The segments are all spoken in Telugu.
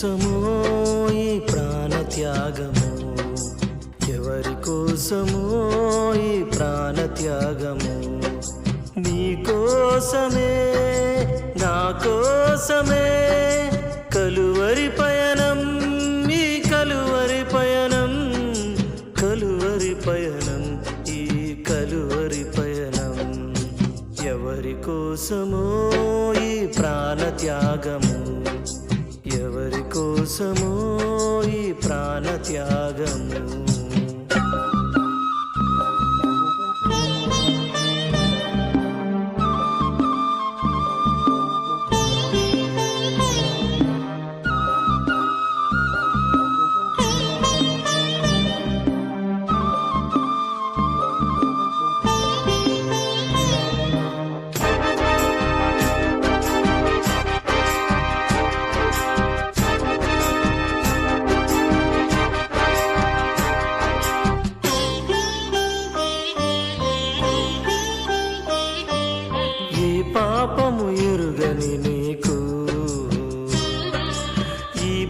కోసమో ఈ ప్రాణత్యాగము? ఎవరి కోసమో ఈ ప్రాణత్యాగము? నీ కోసమే నా కోసమే కలువరి పయనం ఈ కలువరి పయనం కలువరి పయనం ఈ కలువరి పయనం. ఎవరి కోసమో ఈ ప్రాణత్యాగము? ఎవరి కోసము ఈ ప్రాణ త్యాగము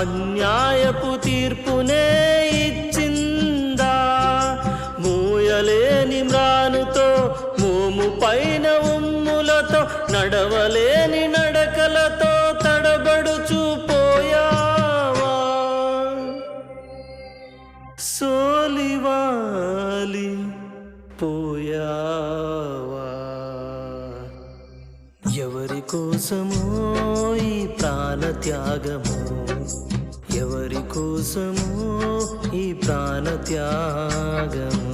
అన్యాయపు తీర్పునే ఇచ్చిందా? మూయలేని మ్రానుతో మోము పైన ఉమ్ములతో నడవలేని నడకలతో తడబడుచుపోయావా సోలివాలి పోయావా? ఎవరి కోసమో ఈ ప్రాణ త్యాగమో ఎవరి కోసమో ఈ ప్రాణ త్యాగము